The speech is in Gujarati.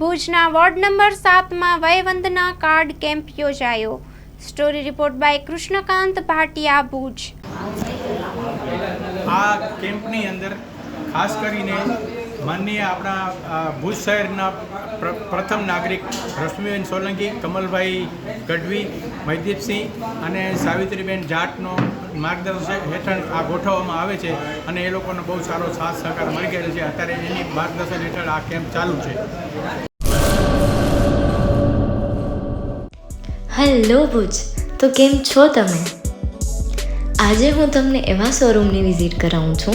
ભુજના વોર્ડ નંબર સાતમાં વયવંદના કાર્ડ કેમ્પ યોજાયો. Story report by Krishnakant Bhatia, Bhuj. આ કેમ્પની અંદર ખાસ કરીને માનનીય આપણા ભુજ શહેરના પ્ર- પ્રથમ નાગરિક રશ્મિબેન સોલંકી, કમલભાઈ ગઢવી મહિદીપસિંહ અને સાવિત્રીબેન જાટનો માર્ગદર્શન હેઠળ આ ગોઠવવામાં આવે છે અને એ લોકોનો બહુ સારો સાથ સહકાર મળી ગયેલો છે. અત્યારે એની માર્ગદર્શન હેઠળ આ કેમ્પ ચાલુ છે. હેલો ભુજ, તો કેમ છો તમે? આજે હું તમને એવા શોરૂમની વિઝિટ કરાવું છું